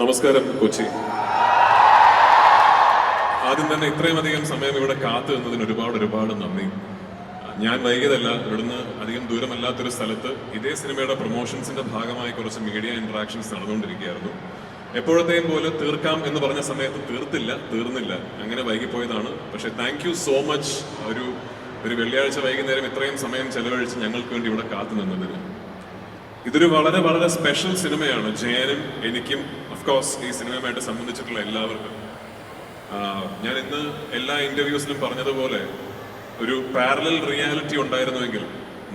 നമസ്കാരം കൊച്ചി. ആദ്യം തന്നെ ഇത്രയും അധികം സമയം ഇവിടെ കാത്തു നിന്നതിന് ഒരുപാട് ഒരുപാട് നന്ദി. ഞാൻ വൈകിയതല്ല ഇവിടുന്ന് അധികം ദൂരമല്ലാത്തൊരു സ്ഥലത്ത് ഇതേ സിനിമയുടെ പ്രൊമോഷൻസിന്റെ ഭാഗമായി കുറച്ച് മീഡിയ ഇന്ററാക്ഷൻസ് നടന്നുകൊണ്ടിരിക്കുകയായിരുന്നു. എപ്പോഴത്തെയും പോലെ തീർക്കാം എന്ന് പറഞ്ഞ സമയത്ത് തീർത്തില്ല തീർന്നില്ല. അങ്ങനെ വൈകിപ്പോയതാണ്. പക്ഷെ താങ്ക് യു സോ മച്ച് ഒരു ഒരു വെള്ളിയാഴ്ച വൈകുന്നേരം ഇത്രയും സമയം ചെലവഴിച്ച് ഞങ്ങൾക്ക് വേണ്ടി ഇവിടെ കാത്തു നിന്നതിന്. ഇതൊരു വളരെ വളരെ സ്പെഷ്യൽ സിനിമയാണ്. ജയനും എനിക്കും അഫ്കോഴ്സ് ഈ സിനിമയുമായിട്ട് സംബന്ധിച്ചിട്ടുള്ള എല്ലാവർക്കും. ഞാൻ ഇന്ന് എല്ലാ ഇന്റർവ്യൂസിലും പറഞ്ഞതുപോലെ ഒരു പാരലൽ റിയാലിറ്റി ഉണ്ടായിരുന്നുവെങ്കിൽ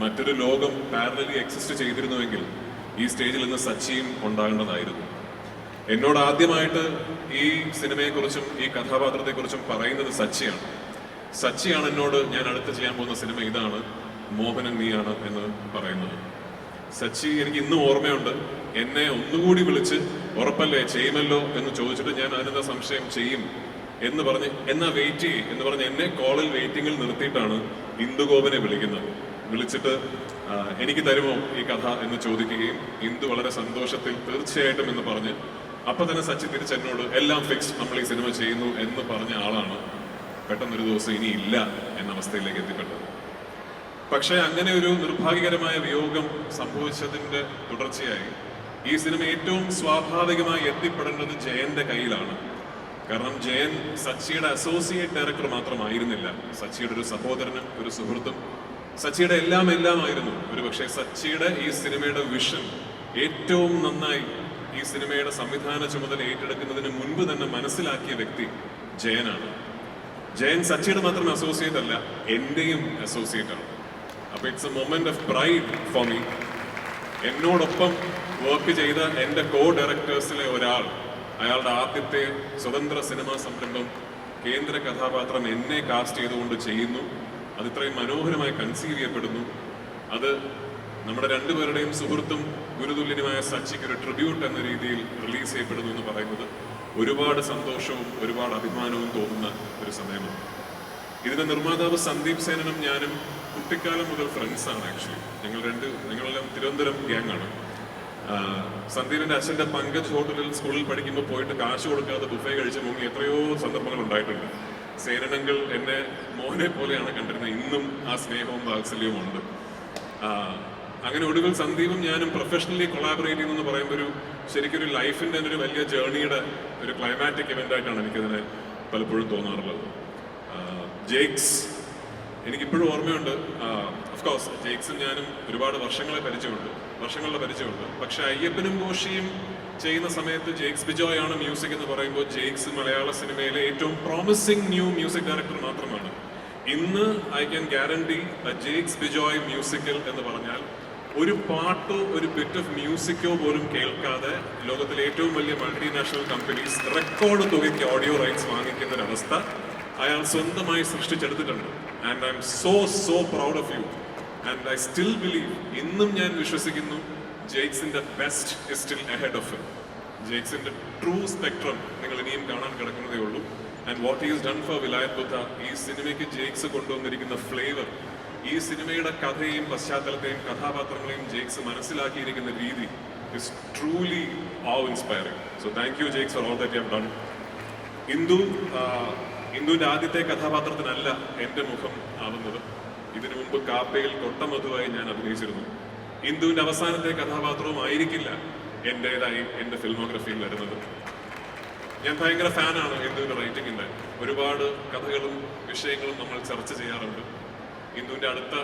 മറ്റൊരു ലോകം പാരലലി എക്സിസ്റ്റ് ചെയ്തിരുന്നുവെങ്കിൽ ഈ സ്റ്റേജിൽ ഇന്ന് സച്ചിയും ഉണ്ടാകേണ്ടതായിരുന്നു. എന്നോട് ആദ്യമായിട്ട് ഈ സിനിമയെക്കുറിച്ചും ഈ കഥാപാത്രത്തെക്കുറിച്ചും പറയുന്നത് സച്ചിയാണ്. സച്ചിയാണ് എന്നോട് ഞാൻ അടുത്ത് ചെയ്യാൻ പോകുന്ന സിനിമ ഇതാണ് മോഹനൻ നീയാണ് എന്ന് പറയുന്നത്. സച്ചി എനിക്ക് ഇന്നും ഓർമ്മയുണ്ട്. എന്നെ ഒന്നുകൂടി വിളിച്ച് ഉറപ്പല്ലേ ചെയ്യുമല്ലോ? എന്ന് ചോദിച്ചിട്ട് ഞാൻ അതിനെന്താ സംശയം ചെയ്യും എന്ന് പറഞ്ഞ് എന്നാ വെയിറ്റ് ചെയ്യ് എന്ന് പറഞ്ഞ് എന്നെ കോളിൽ വെയിറ്റിംഗിൽ നിർത്തിയിട്ടാണ് ഇന്ദുഗോപനെ വിളിക്കുന്നത്. വിളിച്ചിട്ട് എനിക്ക് തരുമോ ഈ കഥ? എന്ന് ചോദിക്കുകയും ഇന്ദു വളരെ സന്തോഷത്തിൽ തീർച്ചയായിട്ടും എന്ന് പറഞ്ഞ് അപ്പൊ തന്നെ സച്ചി തിരിച്ചെന്നോട് എല്ലാം ഫിക്സ് നമ്മൾ ഈ സിനിമ ചെയ്യുന്നു എന്ന് പറഞ്ഞ ആളാണ്. പെട്ടെന്നൊരു ദിവസം ഇനി ഇല്ല എന്ന അവസ്ഥയിലേക്ക് എത്തിപ്പെട്ടത്. പക്ഷേ അങ്ങനെ ഒരു നിർഭാഗ്യകരമായ വിയോഗം സംഭവിച്ചതിന്റെ തുടർച്ചയായി ഈ സിനിമ ഏറ്റവും സ്വാഭാവികമായി എത്തിപ്പെടേണ്ടത് ജയന്റെ കയ്യിലാണ്. കാരണം ജയൻ സച്ചിയുടെ അസോസിയേറ്റ് ഡയറക്ടർ മാത്രമായിരുന്നില്ല. സച്ചിയുടെ ഒരു സഹോദരനും ഒരു സുഹൃത്തും സച്ചിയുടെ എല്ലാം എല്ലാമായിരുന്നു. ഒരു പക്ഷേ സച്ചിയുടെ ഈ സിനിമയുടെ വിഷൻ ഏറ്റവും നന്നായി ഈ സിനിമയുടെ സംവിധാന ചുമതല ഏറ്റെടുക്കുന്നതിന് മുൻപ് തന്നെ മനസ്സിലാക്കിയ വ്യക്തി ജയനാണ്. ജയൻ സച്ചിയുടെ മാത്രം അസോസിയേറ്റ് അല്ല എന്റെയും അസോസിയേറ്റ് ആണ്. അപ്പൊ it's a moment of pride for me എന്നോടൊപ്പം വർക്ക് ചെയ്ത എന്റെ കോ ഡയറക്ടേഴ്സിലെ ഒരാൾ അയാളുടെ ആദ്യത്തെ സ്വതന്ത്ര സിനിമാ സംരംഭം കേന്ദ്ര കഥാപാത്രം എന്നെ കാസ്റ്റ് ചെയ്തുകൊണ്ട് ചെയ്യുന്നു. അത് ഇത്രയും മനോഹരമായി കൺസീവ് ചെയ്യപ്പെടുന്നു. അത് നമ്മുടെ രണ്ടുപേരുടെയും സുഹൃത്തും ഗുരുതുല്യനുമായ സച്ചിക്ക് ഒരു ട്രിബ്യൂട്ട് എന്ന രീതിയിൽ റിലീസ് ചെയ്യപ്പെടുന്നു എന്ന് പറയുന്നത് ഒരുപാട് സന്തോഷവും ഒരുപാട് അഭിമാനവും തോന്നുന്ന ഒരു സമയമാണ്. ഇതിന്റെ നിർമ്മാതാവ് സന്ദീപ് സേനനും ഞാനും കുട്ടിക്കാലം മുതൽ ഫ്രണ്ട്സാണ് ആക്ച്വലി ഞങ്ങൾ രണ്ട് ഞങ്ങളെല്ലാം തിരുവനന്തപുരം ഗ്യാങ്ങാണ് സന്ദീപിന്റെ അച്ഛന്റെ പങ്കജ് ഹോട്ടലിൽ സ്കൂളിൽ പഠിക്കുമ്പോൾ പോയിട്ട് കാശ് കൊടുക്കാതെ ബുഫേ കഴിച്ച് മുങ്ങി എത്രയോ സന്ദർഭങ്ങൾ ഉണ്ടായിട്ടുണ്ട്. സേനനങ്ങൾ എന്നെ മോനെ പോലെയാണ് കണ്ടിരുന്നത്. ഇന്നും ആ സ്നേഹവും വാത്സല്യവും ഉണ്ട്. അങ്ങനെ ഒടുവിൽ സന്ദീപും ഞാനും പ്രൊഫഷണലി കൊളാബറേറ്റ് ചെയ്യുന്നു പറയുമ്പോൾ ഒരു ശരിക്കും ഒരു ലൈഫിന്റെ തന്നെ ഒരു വലിയ ജേർണിയുടെ ഒരു ക്ലൈമാറ്റിക് ഇവന്റ് ആയിട്ടാണ് എനിക്കതിനെ പലപ്പോഴും തോന്നാറുള്ളത്. ആഹ് ജെയ്ക്സ് എനിക്കിപ്പോഴും ഓർമ്മയുണ്ട് അഫ്കോഴ്സ് ജെയ്ക്സും ഞാനും ഒരുപാട് വർഷങ്ങളെ പരിചയമുണ്ട് വർഷങ്ങളുടെ പരിചയമുണ്ട്. പക്ഷെ അയ്യപ്പനും ഘോഷിയും ചെയ്യുന്ന സമയത്ത് ജെയ്ക്സ് ബിജോയ് ആണ് മ്യൂസിക് എന്ന് പറയുമ്പോൾ ജെയ്ക്സ് മലയാള സിനിമയിലെ ഏറ്റവും പ്രോമിസിംഗ് ന്യൂ മ്യൂസിക് ഡയറക്ടർ മാത്രമാണ്. ഇന്ന് I can guarantee Jakes Bejoy musical എന്ന് പറഞ്ഞാൽ ഒരു പാട്ടോ ഒരു ബിറ്റ് ഓഫ് മ്യൂസിക്കോ പോലും കേൾക്കാതെ ലോകത്തിലെ ഏറ്റവും വലിയ മൾട്ടിനാഷണൽ കമ്പനീസ് റെക്കോർഡ് തുകയ്ക്ക് ഓഡിയോ റൈറ്റ്സ് വാങ്ങിക്കുന്ന ഒരു അവസ്ഥ അയാൾ സ്വന്തമായി സൃഷ്ടിച്ചെടുത്തിട്ടുണ്ട്. And I'm so so proud of you and I still believe ഇന്നും ഞാൻ വിശ്വസിക്കുന്നു ജെയ്ക്സിന്റെ best is still ahead of him ജെയ്ക്സിന്റെ true spectrum നിങ്ങൾ ഇനിയും കാണാൻ കിടക്കുന്നതേ ഉള്ളൂ. And what is done for Vilayath Buddha ഈ സിനിമയ്ക്ക് ജെയ്ക്സ് കൊണ്ടുവന്നിരിക്കുന്ന ഫ്ലേവർ ഈ സിനിമയുടെ കഥയും പശ്ചാത്തലത്തെയും കഥാപാത്രങ്ങളെയും ജെയ്ക്സ് മനസ്സിലാക്കിയിരിക്കുന്ന രീതി is truly awe inspiring so thank you Jakes for all that you have done Indu ആ, ഇന്ദുവിന്റെ ആദ്യത്തെ കഥാപാത്രത്തിനല്ല എന്റെ മുഖം ആവുന്നത്. ഇതിനു മുമ്പ് കാപ്പയിൽ കൊട്ടമധുവായി ഞാൻ അഭിനയിച്ചിരുന്നു. ഇന്ദുവിന്റെ അവസാനത്തെ കഥാപാത്രവും ആയിരിക്കില്ല എന്റേതായി എന്റെ ഫിൽമോഗ്രഫിയിൽ വരുന്നത്. ഞാൻ ഭയങ്കര ഫാനാണ് ഇന്ദുവിന്റെ റൈറ്റിംഗിന്റെ ഒരുപാട് കഥകളും വിഷയങ്ങളും നമ്മൾ ചർച്ച ചെയ്യാറുണ്ട്. ഇന്ദുവിന്റെ അടുത്ത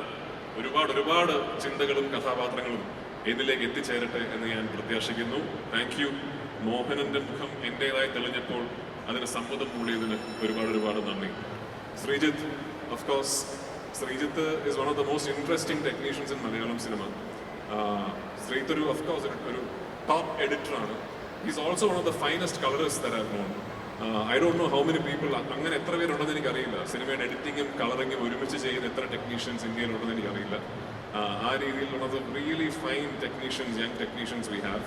ഒരുപാട് ഒരുപാട് ചിന്തകളും കഥാപാത്രങ്ങളും എന്നിലേക്ക് എത്തിച്ചേരട്ടെ എന്ന് ഞാൻ പ്രത്യാശിക്കുന്നു. Thank you. മോഹനന്റെ മുഖം എന്റേതായി തെളിഞ്ഞപ്പോൾ അതിന് സമ്മതം മൂടിയതിന് ഒരുപാട് ഒരുപാട് നന്ദി. Sreejith of course Sreejith is one of the most interesting technicians in Malayalam cinema Sreejith ഒരു ഓഫ് കോഴ്സ് ഒരു top എഡിറ്ററാണ് is also one of the finest colours there I don't know how many people അങ്ങനെ എത്ര പേരുണ്ടെന്ന് എനിക്കറിയില്ല. സിനിമയുടെ എഡിറ്റിങ്ങും കളറിങ്ങും ഒരുമിച്ച് ചെയ്യുന്ന എത്ര technicians ഇന്ത്യയിലുണ്ടെന്ന് എനിക്കറിയില്ല. ആ രീതിയിൽ the really fine technicians young technicians we have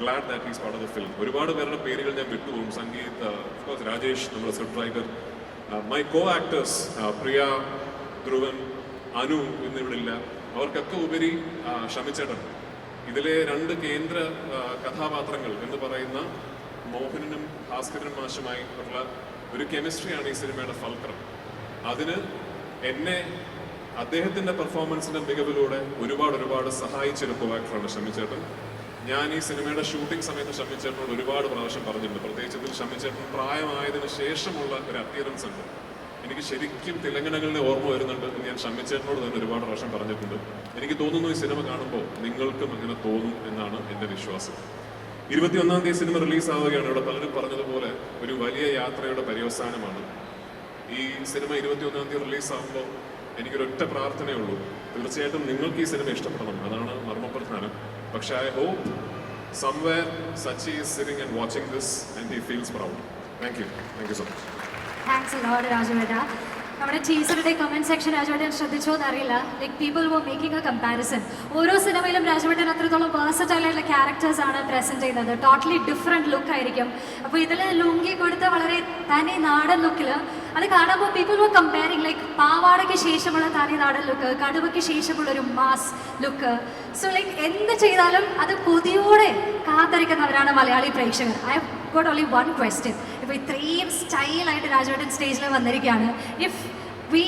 glad that is part of the film ഒരുപാട് പേരുടെ പേരുകൾ ഞാൻ വിട്ടുപോകും. സംഗീത് കോഴ്സ് രാജേഷ് നമ്മുടെ script writer my co actors Priya Dhruvan Anu എന്നിവിടില്ല. അവർക്കൊക്കെ ഉപരി ക്ഷമിച്ചേട്ടൻ ഇതിലെ രണ്ട് കേന്ദ്ര കഥാപാത്രങ്ങൾ എന്ന് പറയുന്ന മോഹനനും ഭാസ്കരനും മാഷുമായി ഉള്ള ഒരു കെമിസ്ട്രിയാണ് ഈ സിനിമയുടെ ഫൽക്രം അതിന് എന്നെ അദ്ദേഹത്തിന്റെ പെർഫോമൻസിന്റെ മികവിലൂടെ ഒരുപാട് ഒരുപാട് സഹായിച്ചൊരു കോ ആക്ടറാണ് ഷമ്മിച്ചേട്ടൻ ഞാൻ ഈ സിനിമയുടെ ഷൂട്ടിംഗ് സമയത്ത് ഷമ്മിച്ചേട്ടനോട് ഒരുപാട് പ്രാവശ്യം പറഞ്ഞിട്ടുണ്ട്. പ്രത്യേകിച്ച് ഇതിൽ ഷമ്മിച്ചേട്ടൻ പ്രായമായതിനു ശേഷമുള്ള ഒരു അപ്പിയറൻസ് ഉണ്ട്. എനിക്ക് ശരിക്കും തിലങ്കനകളുടെ ഓർമ്മ വരുന്നുണ്ട് എന്ന് ഞാൻ ഷമ്മിച്ചേട്ടനോട് തന്നെ ഒരുപാട് പ്രാവശ്യം പറഞ്ഞിട്ടുണ്ട്. എനിക്ക് തോന്നുന്നു ഈ സിനിമ കാണുമ്പോൾ നിങ്ങൾക്കും അങ്ങനെ തോന്നും എന്നാണ് എന്റെ വിശ്വാസം. ഇരുപത്തിയൊന്നാം തീയതി സിനിമ റിലീസ് ആവുകയാണ് ഇവിടെ പലരും പറഞ്ഞതുപോലെ ഒരു വലിയ യാത്രയുടെ പര്യവസാനമാണ്. ഈ സിനിമ ഇരുപത്തിയൊന്നാം തീയതി റിലീസ് ആകുമ്പോൾ എനിക്കൊരൊറ്റ പ്രാർത്ഥനയുള്ളൂ തീർച്ചയായിട്ടും നിങ്ങൾക്ക് ഈ സിനിമ ഇഷ്ടപ്പെടണം. അതാണ് മർമ്മപ്രധാനം. പക്ഷെ I hope somewhere Sachy is sitting and watching this and he feels proud thank you thank you so much thanks lot രാജുവേട്ട നമ്മുടെ ടീച്ചറുടെ കമന്റ് സെക്ഷൻ രാജവേട്ടൻ ശ്രദ്ധിച്ചോ എന്നറിയില്ല. Like people were making a comparison ഓരോ സിനിമയിലും രാജവേട്ടൻ അത്രത്തോളം വേഴ്സറ്റൈലായിട്ടുള്ള ക്യാരക്ടേഴ്സ് ആണ് പ്രസന്റ് ചെയ്യുന്നത്. ടോട്ടലി ഡിഫറെന്റ് ലുക്ക് ആയിരിക്കും. അപ്പോൾ ഇതിൽ ലുങ്കി കൊടുത്ത വളരെ തനി നാടൻ ലുക്കിൽ അത് കാണുമ്പോൾ പീപ്പിൾ വർ കമ്പയറിങ് ലൈക്ക് പാവാടയ്ക്ക് ശേഷമുള്ള തനിനാടൻ ലുക്ക് കടുവയ്ക്ക് ശേഷമുള്ള ഒരു മാസ് ലുക്ക് സോ ലൈക്ക് എന്ത് ചെയ്താലും അത് കൊതിയോടെ കാത്തിരിക്കുന്നവരാണ് മലയാളി പ്രേക്ഷകർ. I got only one question ഇപ്പോൾ ഇത്രയും സ്റ്റൈലായിട്ട് രാജവേട്ടൻ സ്റ്റേജിൽ വന്നിരിക്കുകയാണ്. ഇഫ് വി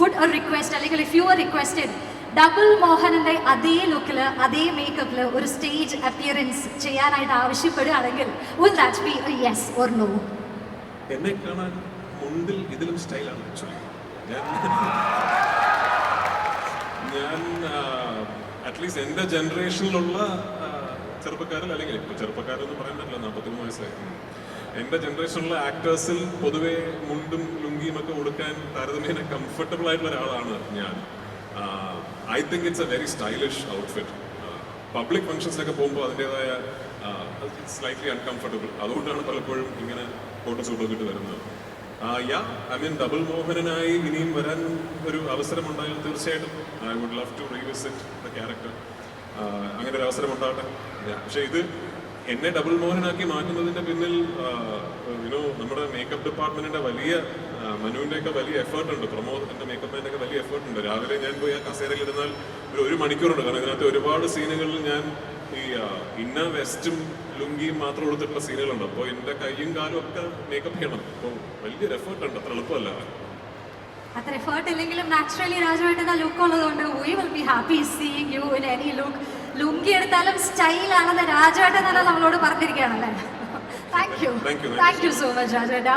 പുട്ട് ഒരു റിക്വസ്റ്റ് അല്ലെങ്കിൽ if you are requested double മോഹനന്റെ അതേ ലുക്കിൽ അതേ മേക്കപ്പിൽ ഒരു സ്റ്റേജ് അപ്പിയറൻസ് ചെയ്യാനായിട്ട് ആവശ്യപ്പെടുകയാണെങ്കിൽ will that be yes or no എന്നെ കാണാൻ മുണ്ടിൽ ഇതിലും സ്റ്റൈലാണ് ആക്ച്വലി ഞാൻ അറ്റ്ലീസ്റ്റ് എന്റെ ജനറേഷനിലുള്ള ചെറുപ്പക്കാരിൽ അല്ലെങ്കിൽ ഇപ്പോൾ ചെറുപ്പക്കാരെന്ന് പറയാൻ പറ്റില്ല നാൽപ്പത്തിമൂന്ന് വയസ്സായി. എന്റെ ജനറേഷനിലുള്ള ആക്ടേഴ്സിൽ പൊതുവെ മുണ്ടും ലുങ്കിയും ഒക്കെ കൊടുക്കാൻ താരതമ്യേന കംഫർട്ടബിൾ ആയിട്ടുള്ള ഒരാളാണ് ഞാൻ. I think it's a very stylish outfit public ഫംഗ്ഷൻസിലൊക്കെ പോകുമ്പോൾ അതിന്റെതായ സ്ലൈറ്റ്ലി അൺകംഫർട്ടബിൾ അതുകൊണ്ടാണ് പലപ്പോഴും ഇങ്ങനെ ഫോട്ടോ സൂട്ടൊക്കെ ഇട്ട് വരുന്നത്. യാ ഐ മീൻ ഡബിൾ മോഹനനായി ഇനിയും വരാൻ ഒരു അവസരം ഉണ്ടായാൽ തീർച്ചയായിട്ടും I would love to revisit the character അങ്ങനെ ഒരു അവസരം ഉണ്ടാവട്ടെ പക്ഷേ ഇത് എന്നെ ഡബിൾ മോഹനാക്കി മാറ്റുന്നതിന്റെ പിന്നിൽ യുനോ നമ്മുടെ മേക്കപ്പ് ഡിപ്പാർട്ട്മെന്റിന്റെ വലിയ മനുവിന്റെയൊക്കെ വലിയ എഫേർട്ട് ഉണ്ട്. പ്രമോദ് എന്റെ മേക്കപ്പ് മാന്റെ വലിയ എഫേർട്ട് ഉണ്ട്. രാവിലെ ഞാൻ പോയി ആ കസേരയിൽ ഇരുന്നാൽ ഒരു ഒരു മണിക്കൂറുണ്ട്. കാരണം ഇതിനകത്ത് ഒരുപാട് സീനുകളിൽ ഞാൻ ഈ ഇന്ന വെസ്റ്റും ലുങ്കിയും മാത്രം കൊടുത്തിട്ടുള്ള സീനുകളുണ്ട് അപ്പോൾ എന്റെ കൈയും കാലും ഒക്കെ മേക്കപ്പ് ചെയ്യണം. അപ്പോൾ വലിയൊരു എഫേർട്ട് ഉണ്ട്. അത്ര എളുപ്പമല്ല. അത്ര എഫേർട്ട് ഇല്ലെങ്കിലും നാച്ചുറലി രാജുവായിട്ട് ലുക്ക് ഉള്ളതുകൊണ്ട് we will be happy seeing you in any look lungi എടുത്താലും സ്റ്റൈലാണെന്ന് രാജുവായിട്ട് തന്നെ നമ്മളോട് പറഞ്ഞിരിക്കുകയാണല്ലേ? Thank you. Thank you so much രാജുവേട്ട.